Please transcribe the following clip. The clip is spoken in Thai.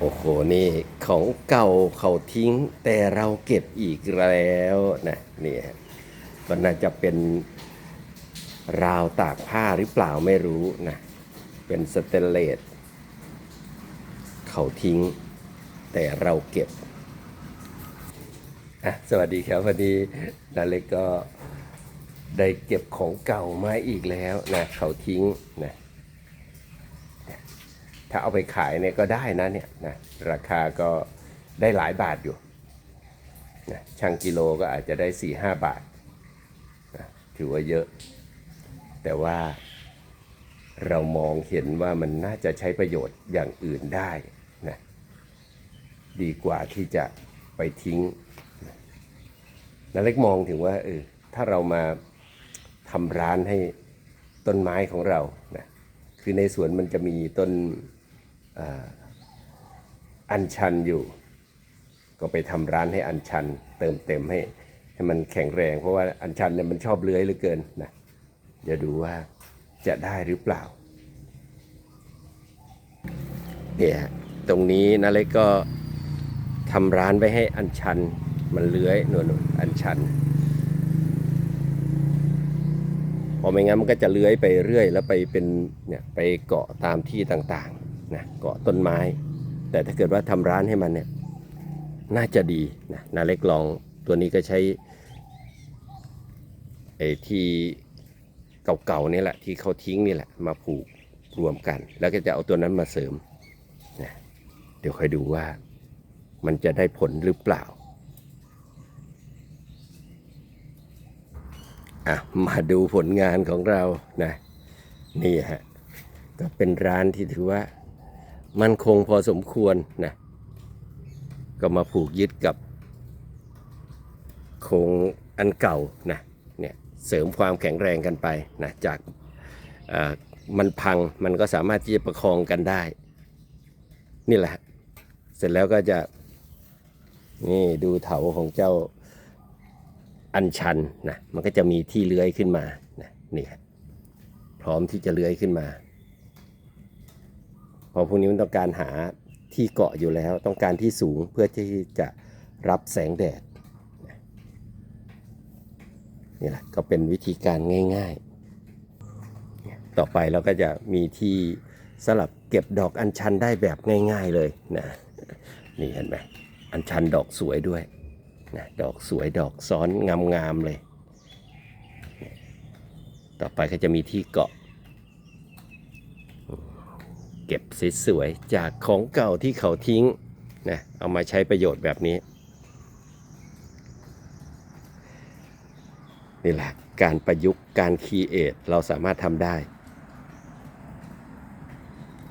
โอ้โห นี่ของเก่าเขาทิ้ง แต่เราเก็บอีกแล้วนะนี่ฮะก็น่าจะเป็นราวตากผ้าหรือเปล่าไม่รู้นะ เป็นสเตนเลสเขาทิ้ง แต่เราเก็บอะสวัสดีครับวันนี้นาเล็กก็ได้เก็บของเก่ามาอีกแล้วนะเขาทิ้งนะ ถ้าเอาไปขายเนี่ยก็ได้นะเนี่ยนะราคาก็ได้หลายบาทอยู่นะช่างกิโลก็อาจจะได้4ี่ห้าบาทนะถือว่าเยอะ แต่ว่าเรามองเห็นว่ามันน่าจะใช้ประโยชน์อย่างอื่นได้นะดีกว่าที่จะไปทิ้งนะนเล็กมองถึงว่าเออถ้าเรามาทำร้านให้ต้นไม้ของเรานะคือในสวนมันจะมีต้น อาอัญชันอยู่ ก็ไปทำร้านให้อัญชัน เติมเต็มให้ให้มันแข็งแรง เพราะว่าอัญชันเนี่ยมันชอบเลื้อยเหลือเกินนะเดี๋ยวดูว่าจะได้หรือเปล่าเนี่ยตรงนี้นาเล็กก็ทำร้านไปให้อัญชัน มันเลื้อยหนวลๆอัญชันพอไม่งั้นมันก็จะเลื้อยไปเรื่อย แล้วไปเป็นเนี่ยไปเกาะตามที่ต่างๆ นะเกาะต้นไม้ แต่ถ้าเกิดว่าทำร้านให้มันเนี่ยน่าจะดีนะนาเล็กลองตัวนี้ก็ใช้ไอ้ที่เก่าๆนี่แหละที่เขาทิ้งนี่แหละมาผูกรวมกัน แล้วก็จะเอาตัวนั้นมาเสริมนะเดี๋ยวค่อยดูว่ามันจะได้ผลหรือเปล่าอะมาดูผลงานของเรานะนี่ฮะก็เป็นร้านที่ถือว่า มันคงพอสมควรนะก็มาผูกยึดกับโครงอันเก่านะเนี่ยเสริมความแข็งแรงกันไปนะจากมันพังมันก็สามารถที่จะประคองกันได้ นี่แหละ เสร็จแล้วก็จะนี่ดูเถาของเจ้าอันชันนะมันก็จะมีที่เลื้อยขึ้นมานะนี่ครับพร้อมที่จะเลื้อยขึ้นมา เพอพวกนี้มันต้องการหาที่เกาะอยู่แล้ว ต้องการที่สูงเพื่อที่จะรับแสงแดดนะนี่แหละก็เป็นวิธีการง่าย ๆ ต่อไปเราก็จะมีที่สลับเก็บดอกอัญชันได้แบบง่าย ๆเลยนะนี่เห็นไหมอัญชันดอกสวยด้วยนะดอกสวยดอกซ้อนงามๆเลย ต่อไปก็จะมีที่เกาะ เก็บสวยๆจากของเก่าที่เขาทิ้งนะเอามาใช้ประโยชน์แบบนี้นี่แหละการประยุกต์การคีเอทเราสามารถทำได้